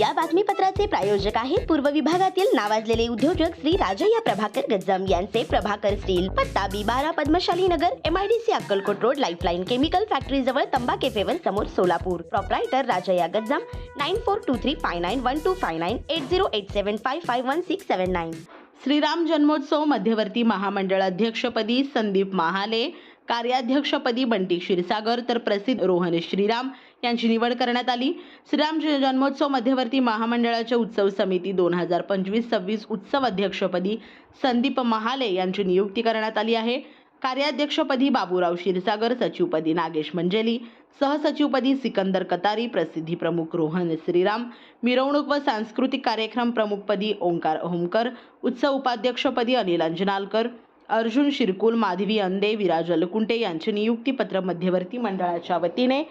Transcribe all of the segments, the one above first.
या बातमीपत्राचे प्रायोजक आहेत पूर्व विभागातील नावाजलेले उद्योजक श्री राजय्या प्रभाकर गज्जम यांचे प्रभाकर स्टील पत्ता बी बारा Padmashali Nagar MIDC Akkalkot road lifeline chemical factory जवळ तंबा केफेवर समोर Solapur. Proprietor Rajayya Gajjam nine four two three five nine one two five nine eight zero eight seven five five one six seven nine Shriram Janmotsav Madhyavarti Mahamandal अध्यक्षपदी संदीप महाले कार्याध्यक्षपदी बंटी क्षीरसागर तर प्रसिद्ध रोहन श्रीराम यांची निवड करण्यात आली. श्रीराम जन्मोत्सव मध्यवर्ती महामंडळाच्या उत्सव समिती दोन हजार पंचवीस सव्वीस उत्सव अध्यक्षपदी संदीप महाले यांची नियुक्ती करण्यात आली आहे. कार्याध्यक्षपदी बाबूराव क्षीरसागर सचिवपदी नागेश मंजेली सहसचिवपदी सिकंदर कतारी प्रसिद्धी प्रमुख रोहन श्रीराम मिरवणूक व सांस्कृतिक कार्यक्रम प्रमुखपदी ओंकार होमकर उत्सव उपाध्यक्षपदी अनिल अंजनालकर अर्जुन शिरकुल माधवी अंदे विराज अलकुंटे यांचे नियुक्तीपत्र मध्यवर्ती मंडळाच्या वतीने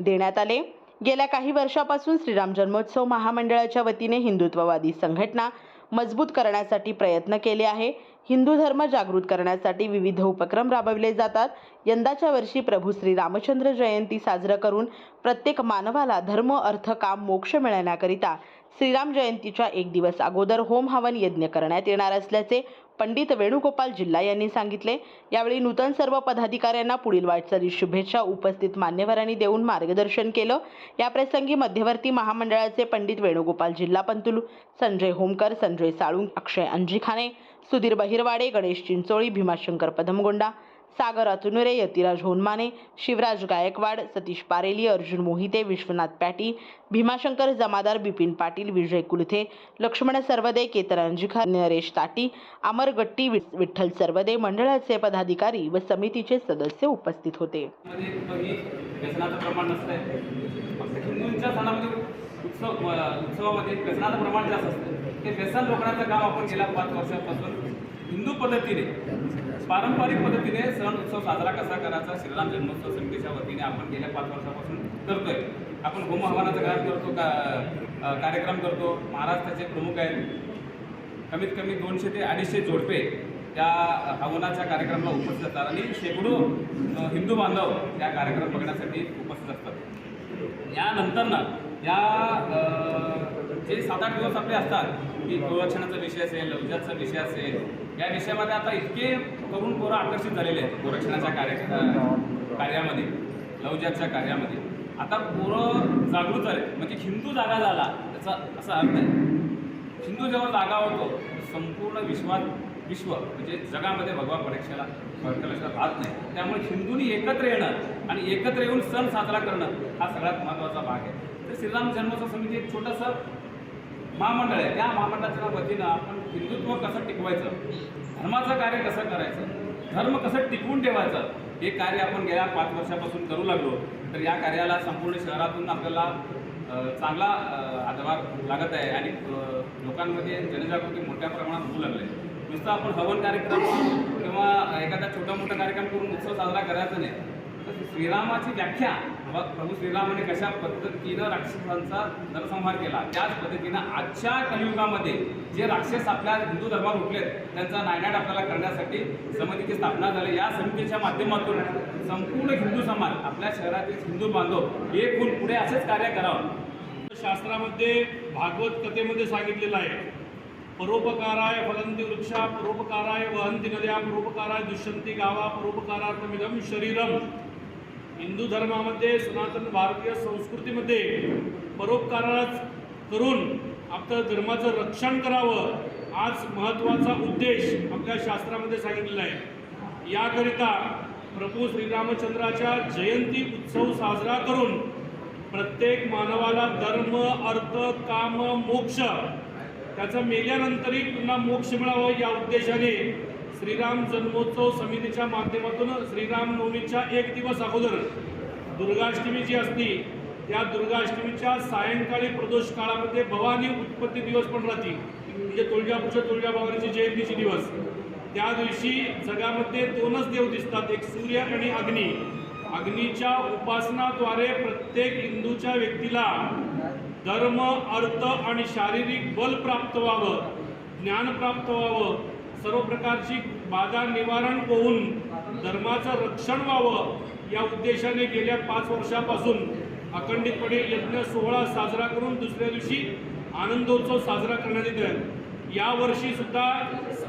देण्यात आले. गेल्या काही वर्षापासून श्रीराम जन्मोत्सव महामंडळाच्या वतीने हिंदुत्ववादी संघटना मजबूत करण्यासाठी प्रयत्न केले आहे. हिंदू धर्म जागृत करण्यासाठी विविध उपक्रम राबविले जातात. यंदाच्या वर्षी प्रभू श्री रामचंद्र जयंती साजरं करून प्रत्येक मानवाला धर्म अर्थ काम मोक्ष मिळण्याकरिता श्रीराम जयंतीच्या एक दिवस अगोदर होम हवन यज्ञ करण्यात येणार असल्याचे पंडित वेणुगोपाल जिल्हा यांनी सांगितले. यावेळी नूतन सर्व पदाधिकाऱ्यांना पुढील वाटचाली शुभेच्छा उपस्थित मान्यवरांनी देऊन मार्गदर्शन केलं. याप्रसंगी मध्यवर्ती महामंडळाचे पंडित वेणुगोपाल जिल्हा पंतुल संजय होमकर संजय साळुंग अक्षय अंजिखाने सुधीर बहिरवाडे गणेश चिंचोळी भीमाशंकर पदमगोंडा सागर अतुनुरे यतिराज होनमाने शिवराज गायकवाड सतीश पारेली अर्जुन मोहिते विश्वनाथ पॅटी भीमाशंकर जमादार बिपिन पाटील विजय कुलथे लक्ष्मण सर्वदे केतन अंजिखा नरेश ताटी अमर गट्टी विठ्ठल सर्वदे मंडळाचे पदाधिकारी व समितीचे सदस्य उपस्थित होते. उत्सवामध्ये व्यसनाचं प्रमाण जास्त असतं. ते व्यसन रोखण्याचं काम आपण गेल्या पाच वर्षापासून हिंदू पद्धतीने पारंपरिक पद्धतीने सण उत्सव साजरा कसा करायचा? श्रीराम जन्मोत्सव समितीच्या वतीने आपण गेल्या पाच वर्षापासून करतोय. आपण होम हवानाचं कार्य करतो का कार्यक्रम करतो. महाराष्ट्राचे प्रमुख आहेत. कमीत कमी दोनशे ते अडीचशे जोडपे त्या हवनाच्या कार्यक्रमाला उपस्थित असतात. आणि शेकडो हिंदू बांधव त्या कार्यक्रम बघण्यासाठी उपस्थित असतात. यानंतर ना या जे सात आठ दिवस आपले असतात की गोरक्षणाचा विषय असेल लवजाचा विषय असेल या विषयामध्ये आता इतके तरुण पोरं आकर्षित झालेले आहेत गोरक्षणाच्या कार्य कार्यामध्ये लवजाच्या कार्यामध्ये. आता पोरं जागृत झाले म्हणजे हिंदू जागा झाला त्याचा असा अर्थ आहे. हिंदू जेव्हा जागा होतो संपूर्ण विश्वात विश्व म्हणजे जगामध्ये भगवा परीक्षेला परीक्षेला राहत नाही. त्यामुळे हिंदूंनी एकत्र येणं आणि एकत्र येऊन सण साजरा करणं हा सगळ्यात महत्त्वाचा भाग आहे. तर श्रीराम जन्मोत्सव समिती एक छोटंसं महामंडळ आहे. त्या महामंडळाच्या वतीनं आपण हिंदुत्व कसं टिकवायचं? धर्माचं कार्य कसं करायचं? धर्म कसं टिकवून ठेवायचं? हे कार्य आपण गेल्या पाच वर्षापासून करू लागलो. तर या कार्याला संपूर्ण शहरातून आपल्याला चांगला आधार लागत आहे आणि लोकांमध्ये जनजागृती मोठ्या प्रमाणात होऊ लागले आहे. नुसतं आपण हवन कार्यक्रम किंवा एखादा छोटा मोठा कार्यक्रम करून उत्सव साजरा करायचा नाही. तर श्रीरामाची व्याख्या मग प्रभू श्रीरामाने कशा पद्धतीनं राक्षसांचा नरसंहार केला? त्याच पद्धतीनं आजच्या कलियुगामध्ये जे राक्षस आपल्या हिंदू धर्मावर उठलेत त्यांचा नायनाट आपल्याला करण्यासाठी समितीची स्थापना झाली. या समितीच्या माध्यमातून संपूर्ण हिंदू समाज आपल्या शहरातील हिंदू बांधव एक होऊन पुढे असेच कार्य करावं. शास्त्रामध्ये भागवत कथेमध्ये सांगितलेलं आहे परोपकाराय फलंती वृक्षा परोपकाराय वहंती नद्या परोपकाराय दुष्यंती गावा परोपकारार्थमिदम शरीरम. हिंदू धर्मामध्ये सनातन भारतीय संस्कृतीमध्ये परोपकाराच करून आपलं धर्माचं रक्षण करावं आज महत्त्वाचा उद्देश आपल्या शास्त्रामध्ये सांगितलेला आहे. याकरिता प्रभू श्रीरामचंद्राच्या जयंती उत्सव साजरा करून प्रत्येक मानवाला धर्म अर्थ काम मोक्ष त्याचा मेल्यानंतरही पुन्हा मोक्ष मिळावं या उद्देशाने श्रीराम जन्मोत्सव समितीच्या माध्यमातून श्रीराम नवमीच्या एक दिवस अगोदर दुर्गाष्टमी जी असती त्या दुर्गाष्टमीच्या सायंकाळी प्रदोष काळामध्ये भवानी उत्पत्ती दिवस पण राहते. म्हणजे तुळजापूरच्या तुळजाभवानीची जयंतीचे दिवस. त्या दिवशी जगामध्ये दोनच देव दिसतात एक सूर्य आणि अग्नी. अग्नीच्या उपासनाद्वारे प्रत्येक हिंदूच्या व्यक्तीला धर्म अर्थ आणि शारीरिक बल प्राप्त व्हावं ज्ञान प्राप्त व्हावं सर्व प्रकारची बाधा निवारण होऊन धर्माचं रक्षण व्हावं या उद्देशाने गेल्या पाच वर्षापासून अखंडितपणे यज्ञ सोहळा साजरा करून दुसऱ्या दिवशी आनंदोत्सव साजरा करण्यात येतो यावर्षी सुद्धा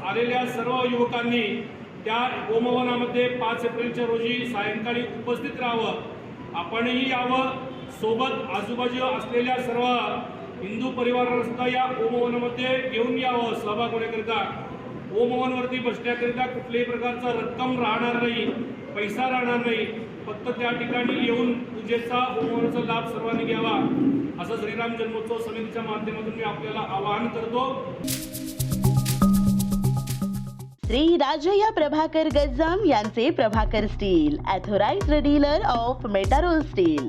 आलेल्या सर्व युवकांनी त्या गोमवनामध्ये पाच एप्रिलच्या रोजी सायंकाळी उपस्थित राहावं. आपणही यावं. सोबत आजूबाजू असलेल्या सर्व हिंदू परिवाराला सुद्धा या ओमवनामध्ये घेऊन यावं. सहभाग होण्याकरिता. ओमवनवरती बसण्याकरिता कुठल्याही प्रकारचा रक्कम राहणार नाही पैसा राहणार नाही. फक्त त्या ठिकाणी येऊन पूजेचा ओमवनाचा लाभ सर्वांनी घ्यावा. असं श्रीराम जन्मोत्सव समितीच्या माध्यमातून मी आपल्याला आवाहन करतो. श्री राजया प्रभाकर गज्जाम यांचे Prabhakar steel authorized dealer of Metarol steel.